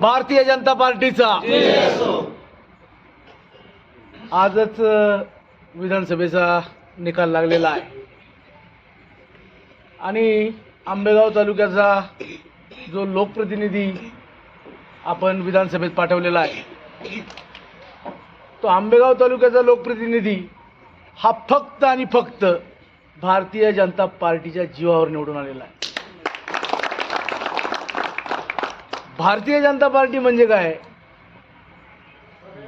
भारतीय जनता पार्टीचा. आजच विधानसभेचा निकाल लागलेला आहे. आणि आंबेगाव तालुक्याचा जो लोकप्रतिनिधी आपण विधानसभेत पाठवलेला आहे तो आंबेगाव तालुक्याचा लोकप्रतिनिधी हा फक्त आणि फक्त भारतीय जनता पार्टीच्या जीवावर निवडून आलेला आहे. भारतीय जनता पार्टी म्हणजे काय?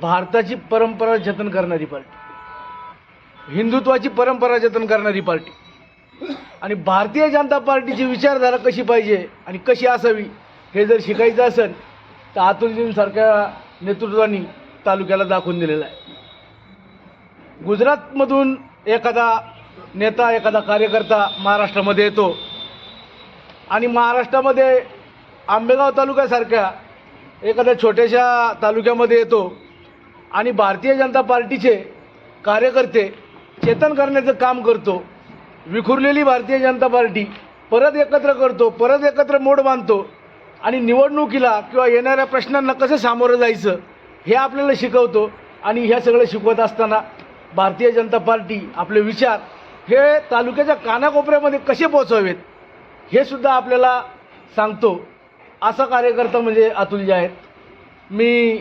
भारताची परंपरा जतन करणारी पार्टी. हिंदुत्वाची परंपरा जतन करणारी पार्टी. आणि भारतीय जनता पार्टीची विचारधारा कशी पाहिजे आणि कशी असावी हे जर शिकायचं असेल तर अतुलजींसारख्या नेतृत्वानी तालुक्याला दाखवून दिलेलं आहे. गुजरातमधून एखादा नेता एखादा कार्यकर्ता महाराष्ट्रामध्ये येतो आणि महाराष्ट्रामध्ये आंबेगाव तालुक्यासारख्या एखाद्या छोट्याशा तालुक्यामध्ये येतो आणि भारतीय जनता पार्टीचे कार्यकर्ते चेतन करण्याचं काम करतो. विखुरलेली भारतीय जनता पार्टी परत एकत्र करतो परत एकत्र मोड बांधतो आणि निवडणुकीला किंवा येणाऱ्या प्रश्नांना कसं सामोरं जायचं हे आपल्याला शिकवतो आणि ह्या सगळं शिकवत असताना भारतीय जनता पार्टी आपले विचार हे तालुक्याच्या कानाकोपऱ्यामध्ये कसे पोचवावेत हे सुद्धा आपल्याला सांगतो. असा कार्यकर्ता म्हणजे अतुलजी आहेत. मी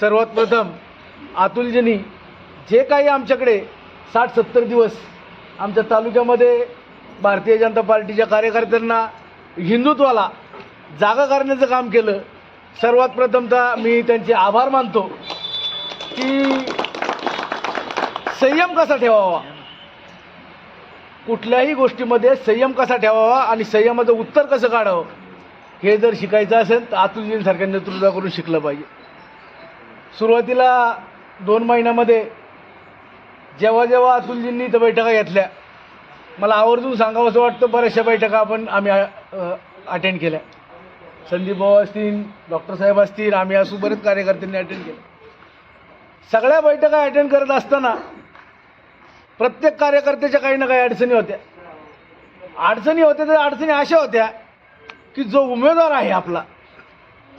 सर्वात प्रथम अतुलजींनी जे काही आमच्याकडे साठ सत्तर दिवस आमच्या तालुक्यामध्ये भारतीय जनता पार्टीच्या कार्यकर्त्यांना हिंदुत्वाला जागा करण्याचं काम केलं. सर्वात प्रथमतः मी त्यांचे आभार मानतो की संयम कसा ठेवावा? कुठल्याही गोष्टीमध्ये संयम कसा ठेवावा आणि संयमाचं उत्तर कसं काढावं? हे जर शिकायचं असेल तर अतुलजींसारख्या नेतृत्वाकडून शिकलं पाहिजे. सुरुवातीला दोन महिन्यामध्ये जेव्हा जेव्हा अतुलजींनी तर बैठका घेतल्या मला आवर्जून सांगावं असं वाटतं बऱ्याचशा बैठका आपण आम्ही अटेंड केल्या. संदीप भाऊ असतील डॉक्टर साहेब असतील आम्ही असू बरेच कार्यकर्त्यांनी अटेंड केलं. सगळ्या बैठका अटेंड करत असताना प्रत्येक कार्यकर्त्याच्या काही ना काही अडचणी होत्या. अडचणी होत्या तर अडचणी अशा होत्या की जो उमेदवार आहे आपला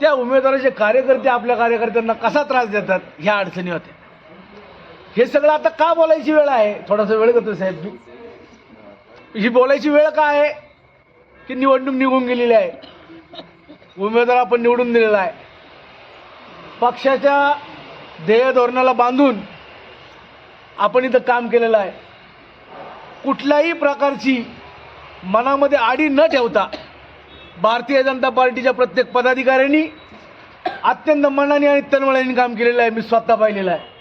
त्या उमेदवाराचे कार्यकर्ते आपल्या कार्यकर्त्यांना कसा त्रास देतात ह्या अडचणी होत्या. हे सगळं आता का बोलायची वेळ आहे? थोडासा वेळ करतो साहेब. मी ही बोलायची वेळ का आहे? की निवडणूक निघून गेलेली आहे. उमेदवार आपण निवडून दिलेला आहे. पक्षाच्या ध्येय धोरणाला बांधून आपण इथं काम केलेलं आहे. कुठल्याही प्रकारची मनामध्ये आडी न ठेवता भारतीय जनता पार्टीच्या प्रत्येक पदाधिकाऱ्यांनी अत्यंत मनाने आणि तन्मळाने काम केलेलं आहे. मी स्वतः पाहिलेलं आहे.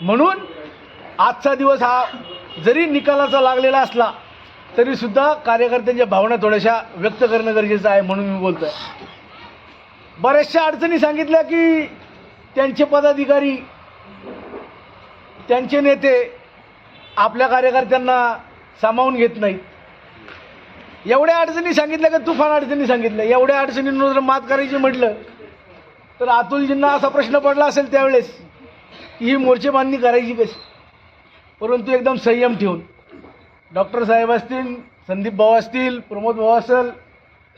म्हणून आजचा दिवस हा जरी निकालाचा लागलेला असला तरीसुद्धा कार्यकर्त्यांच्या भावना थोड्याशा व्यक्त करणं गरजेचं आहे म्हणून मी बोलतो आहे बऱ्याचशा अडचणी सांगितल्या की त्यांचे पदाधिकारी त्यांचे नेते आपल्या कार्यकर्त्यांना सामावून घेत नाहीत. एवढ्या अडचणी सांगितल्या का तुफान अडचणी सांगितल्या? एवढ्या अडचणींवर जर मात करायची म्हटलं तर अतुलजींना असा प्रश्न पडला असेल त्यावेळेस की ही मोर्चे बांधणी करायची कशी? परंतु एकदम संयम ठेवून. डॉक्टर साहेब असतील संदीप भाऊ असतील प्रमोद भाऊ असेल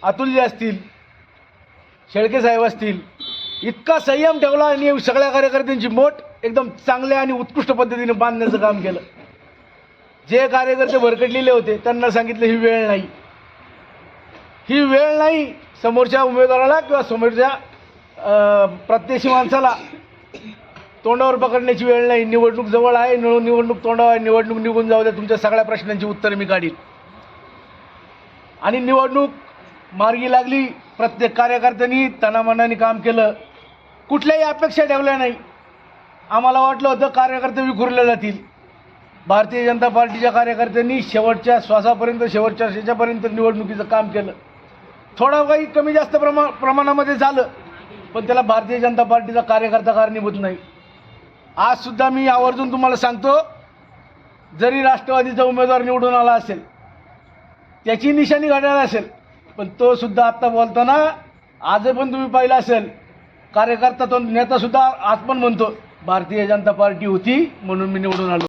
अतुलजी असतील शेळके साहेब असतील इतका संयम ठेवला आणि सगळ्या कार्यकर्त्यांची मोठ एकदम चांगल्या आणि उत्कृष्ट पद्धतीने बांधण्याचं काम केलं. जे कार्यकर्ते भरकटलेले होते त्यांना सांगितलं ही वेळ नाही. ही वेळ नाही समोरच्या उमेदवाराला किंवा समोरच्या प्रत्यक्षी माणसाला. तोंडावर पकडण्याची वेळ नाही. निवडणूक जवळ आहे. निवडणूक तोंडावर आहे. निवडणूक निघून जाऊ द्या. तुमच्या सगळ्या प्रश्नांची उत्तरं मी काढीन. आणि निवडणूक मार्गी लागली प्रत्येक कार्यकर्त्यांनी तनामनाने काम केलं. कुठल्याही अपेक्षा ठेवल्या नाही. आम्हाला वाटलं होतं कार्यकर्ते विखुरले जातील. भारतीय जनता पार्टीच्या कार्यकर्त्यांनी शेवटच्या श्वासापर्यंत शेवटच्या शेच्यापर्यंत निवडणुकीचं काम केलं. थोडा काही कमी जास्त प्रमा प्रमाणामध्ये झालं पण त्याला भारतीय जनता पार्टीचा कार्यकर्ता कारणीभूत नाही. आजसुद्धा मी आवर्जून तुम्हाला सांगतो जरी राष्ट्रवादीचा उमेदवार निवडून आला असेल त्याची निशाणी घड्याळ असेल पण तो सुद्धा आत्ता बोलताना आज पण तुम्ही पाहिलं असेल कार्यकर्ता तो नेतासुद्धा आज पण म्हणतो भारतीय जनता पार्टी होती म्हणून मी निवडून आलो.